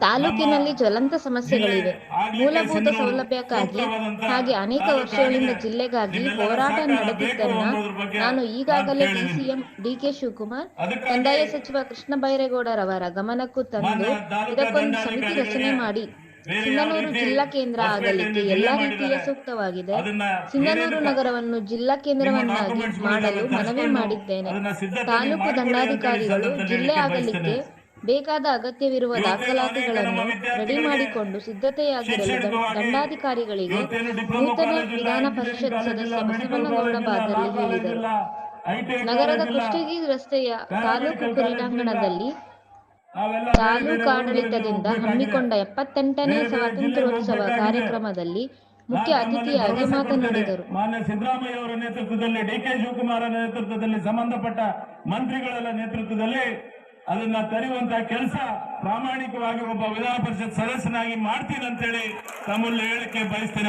ತಾಲೂಕಿನಲ್ಲಿ ಜ್ವಲಂತ ಸಮಸ್ಯೆಗಳಿವೆ. ಮೂಲಭೂತ ಸೌಲಭ್ಯಕ್ಕಾಗಿ ಹಾಗೆ ಅನೇಕ ವರ್ಷಗಳಿಂದ ಜಿಲ್ಲೆಗಾಗಿ ಹೋರಾಟ ನಡೆದಿದ್ದನ್ನ ನಾನು ಈಗಾಗಲೇ ಡಿಸಿಎಂ ಡಿಕೆ ಶಿವಕುಮಾರ್ ಕಂದಾಯ ಸಚಿವ ಕೃಷ್ಣ ಬೈರೇಗೌಡರವರ ಗಮನಕ್ಕೂ ತಂದು ಇದಕ್ಕೊಂದು ಸಮಿತಿ ರಚನೆ ಮಾಡಿ. ಸಿಂಧನೂರು ಜಿಲ್ಲಾ ಕೇಂದ್ರ ಆಗಲಿಕ್ಕೆ ಎಲ್ಲಾ ರೀತಿಯ ಸೂಕ್ತವಾಗಿದೆ. ಸಿಂಧನೂರು ನಗರವನ್ನು ಜಿಲ್ಲಾ ಕೇಂದ್ರವನ್ನಾಗಿ ಮಾಡಲು ಮನವಿ ಮಾಡಿದ್ದೇನೆ. ತಾಲೂಕು ದಂಡಾಧಿಕಾರಿಗಳು ಜಿಲ್ಲೆ ಆಗಲಿಕ್ಕೆ ಬೇಕಾದ ಅಗತ್ಯವಿರುವ ದಾಖಲಾತಿಗಳನ್ನು ರೆಡಿ ಮಾಡಿಕೊಂಡು ಸಿದ್ಧತೆಯಾಗಿರಲು ದಂಡ- ದಂಡಾಧಿಕಾರಿಗಳಿಗೆ ನೂತನ ವಿಧಾನ ಪರಿಷತ್ ಸದಸ್ಯ ಬಸವನಗೌಡ ಬಾದರ್ಲಿ ಹೇಳಿದರು. ನಗರದ ಕುಷ್ಟಗಿ ರಸ್ತೆಯ ತಾಲೂಕು ಕ್ರೀಡಾಂಗಣದಲ್ಲಿ ತಾಲೂಕಾಡಳಿತದಿಂದ ಹಮ್ಮಿಕೊಂಡ ಎಪ್ಪತ್ತೆಂಟನೇ ಸ್ವಾತಂತ್ರ್ಯೋತ್ಸವ ಕಾರ್ಯಕ್ರಮದಲ್ಲಿ ಮುಖ್ಯ ಅತಿಥಿಯಾಗಿ ಮಾತನಾಡಿದರು. ಮಾನ್ಯ ಸಿದ್ದರಾಮಯ್ಯ ಅವರ ನೇತೃತ್ವದಲ್ಲಿ ಡಿ ಕೆ ಶಿವಕುಮಾರ್ ನೇತೃತ್ವದಲ್ಲಿ ಸಂಬಂಧಪಟ್ಟ ಮಂತ್ರಿಗಳ ನೇತೃತ್ವದಲ್ಲಿ ಅದನ್ನ ತರೆಯುವಂತ ಕೆಲಸ ಪ್ರಾಮಾಣಿಕವಾಗಿ ಒಬ್ಬ ವಿಧಾನ ಪರಿಷತ್ ಸದಸ್ಯನಾಗಿ ಮಾಡ್ತೀನಿ ಅಂತೇಳಿ ತಮ್ಮಲ್ಲಿ ಹೇಳಿಕೆ ಬಯಸ್ತೇನೆ.